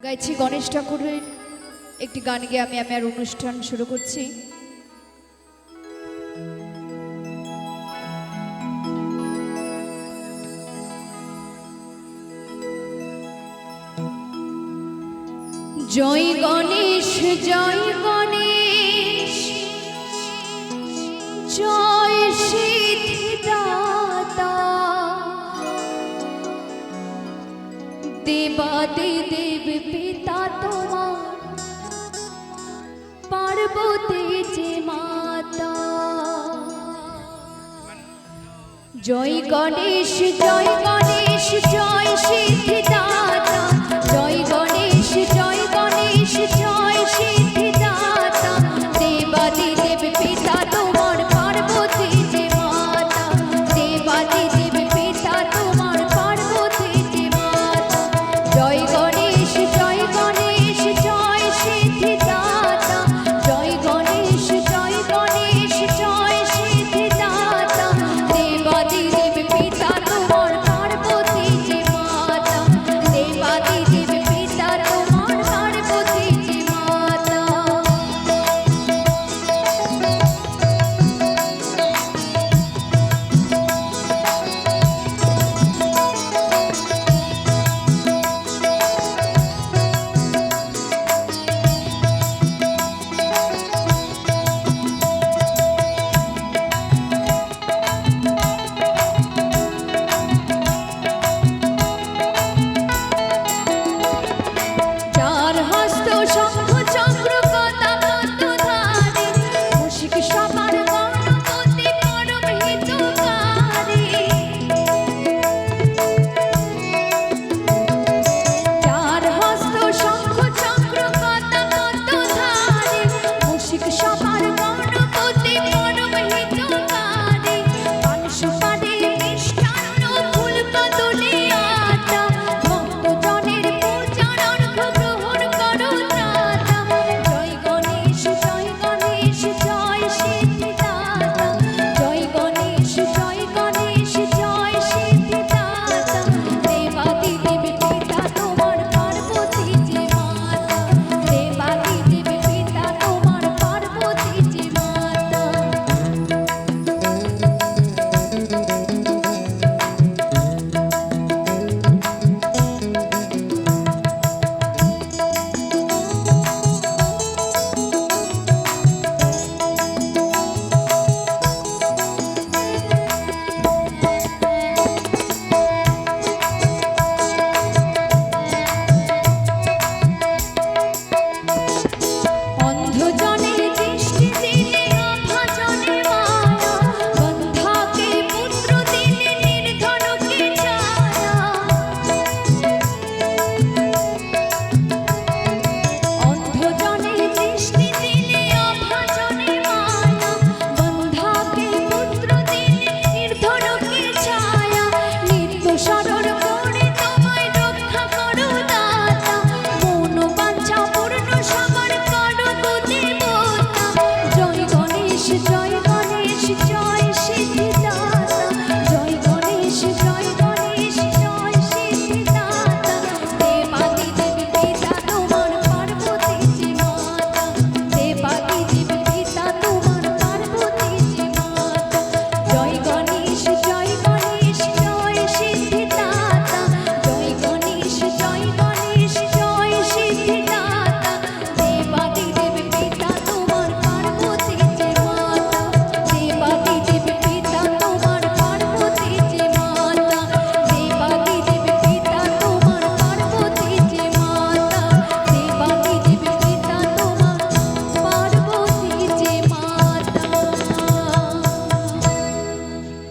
গাইছি গণেশ ঠাকুরের একটি গান গিয়ে আমি আমার অনুষ্ঠান শুরু করছি। জয় গণেশ জয় গণেশ, জয় দেবাদে দেব পিতা তোমার পার্বতী যে মাতা জয় গণেশ জয় গণেশ